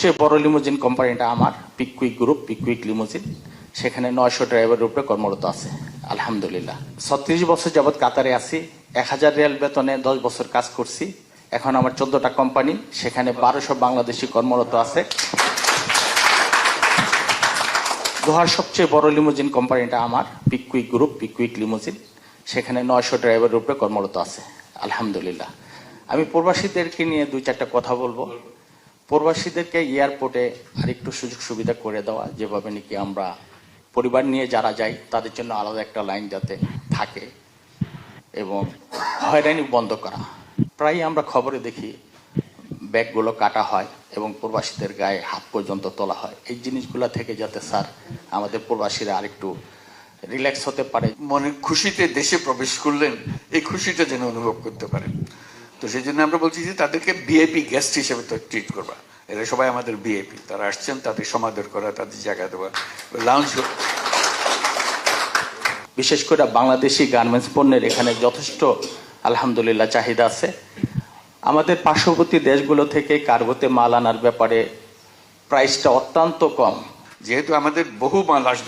সবচেয়ে বড় লিমোজিন কোম্পানিটা আমার পিকুইক গ্রুপ পিকুইক লিমুজিন সেখানে নয়শো ড্রাইভারের উপরে কর্মরত আছে, আলহামদুলিল্লাহ। ছত্রিশ বছর যাবৎ কাতারে আছি, এক হাজার রিয়াল বেতনে দশ বছর কাজ করছি। এখন আমার চোদ্দটা কোম্পানি সেখানে বারোশো বাংলাদেশি কর্মরত আছে। দোহার সবচেয়ে বড় লিমোজিন কোম্পানিটা আমার পিকুইক গ্রুপ পিকুইক লিমোজিন সেখানে নয়শো ড্রাইভারের উপরে কর্মরত আছে, আলহামদুলিল্লাহ। আমি প্রবাসীদেরকে নিয়ে দুই চারটা কথা বলব। প্রবাসীদেরকে এয়ারপোর্টে আরেকটু সুযোগ সুবিধা করে দেওয়া, যেভাবে নাকি আমরা পরিবার নিয়ে যারা যাই, তাদের জন্য আলাদা একটা লাইন যাতে থাকে এবং হয়রানি বন্ধ করা। প্রায় আমরা খবরে দেখি, ব্যাগগুলো কাটা হয় এবং প্রবাসীদের গায়ে হাত পর্যন্ত তোলা হয়। এই জিনিসগুলো থেকে যাতে স্যার আমাদের প্রবাসীরা আরেকটু রিল্যাক্স হতে পারে। মনের খুশিতে দেশে প্রবেশ করলেন, এই খুশিটা যেন অনুভব করতে পারেন। তো সেই জন্য আমরা বলছি যে তাদেরকে ভিআইপি গেস্ট হিসেবে তো ট্রিট করবা। এরা সবাই আমাদের বিএপি তারা আসছেন তাদের সমাদর করা তাদের জায়গা দেওয়া। লাউঞ্জ বিশেষ করে বাংলাদেশি গার্মেন্টস পণ্যের এখানে যথেষ্ট আলহামদুলিল্লাহ চাহিদা আছে। আমাদের পার্শ্ববর্তী দেশগুলো থেকে কার্গোতে মাল আনার ব্যাপারে প্রাইসটা অত্যন্ত কম। যেহেতু আমাদের বহু মাল আসবে।